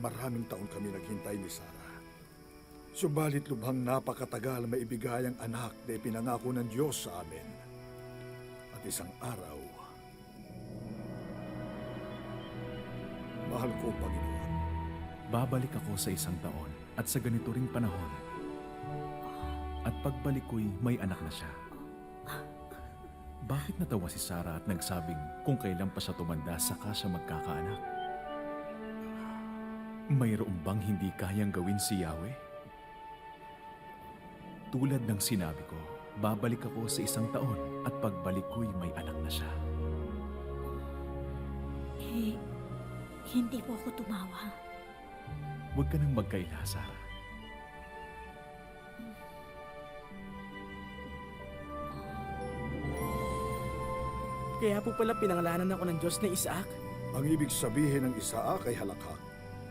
Maraming taon kami naghintay ni Sarah. Subalit lubhang napakatagal maibigay ang anak na ipinangako ng Diyos sa amin. At isang araw, mahal ko, Panginoon, Babalik ako sa isang taon at sa ganito ring panahon. At pagbalik ko'y may anak na siya. Bakit natawa si Sarah at nagsabing kung kailan pa siya tumanda saka siya magkakaanak? Mayroon bang hindi kayang gawin si Yahweh? Tulad ng sinabi ko, babalik ako sa isang taon at pagbalik ko'y may anak na siya. Eh, hindi po ako tumawa. Huwag ka nang magkaila, Sarah. Kaya po pala pinangalanan ako ng Diyos na Isaac. ang ibig sabihin ng Isaak ay halakhak